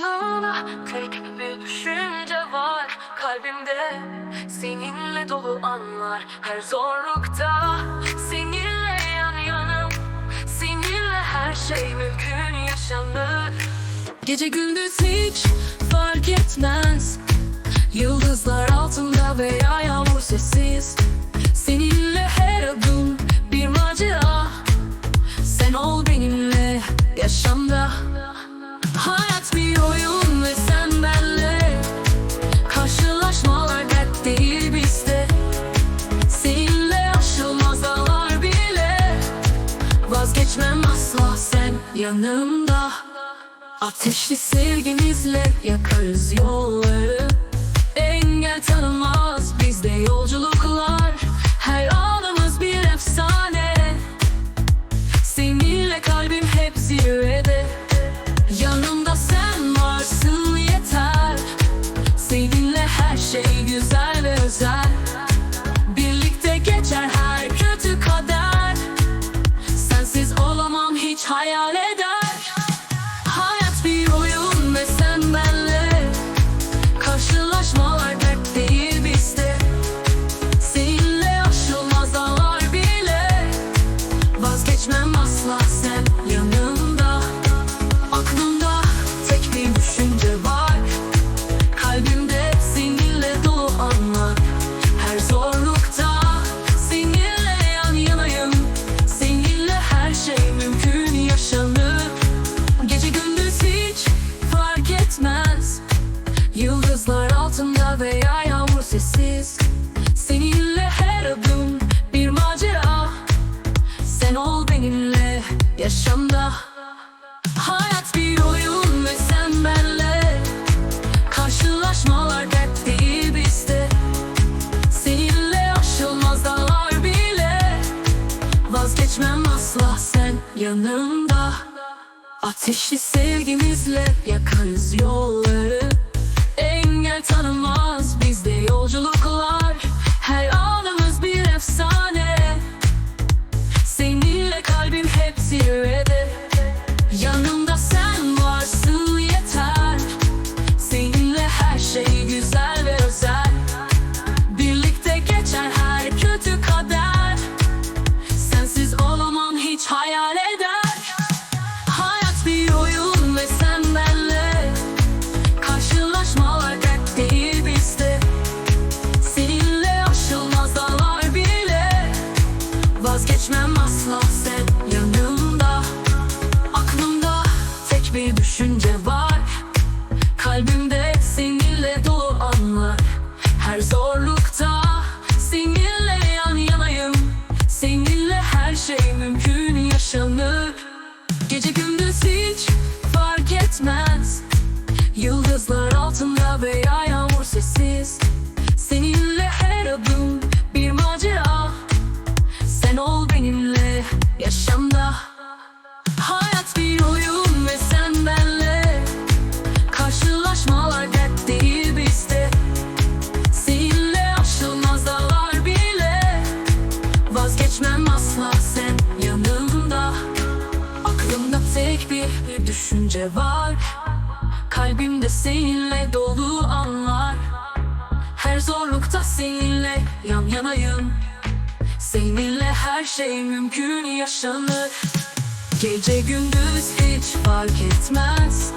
Aklımda tek bir düşünce var Kalbimde. Seninle dolu anlar Her zorlukta. Seninle yan yanım Seninle her şey mümkün yaşanır Gece gündüz hiç fark etmez. Yıldızlar altında veya yağmur sessiz. Seninle Vazgeçmem asla sen yanımda. Ateşli sevgimizle yakarız yolları. Engel tanımaz bizde yolculuklar Yıldızlar altında veya yağmur sessiz. Seninle her adım bir macera. Sen ol benimle yaşamda. Hayat bir oyun ve sen benle. Karşılaşmalar dert değil bizde. Seninle aşılmaz dağlar bile. Vazgeçmem asla sen yanımda. Ateşli sevgimizle yakarız yolları tanımaz bizde yolculuklar şey mümkün yaşanır. Gece gündüz hiç fark etmez. Yıldızlar altında veya yağmur sessiz. Seninle her adım Vazgeçmem asla sen yanımda. Aklımda tek bir, düşünce var. Kalbimde seninle dolu anlar. Her zorlukta seninle yan yanayım. Seninle her şey mümkün yaşanır. Gece gündüz hiç fark etmez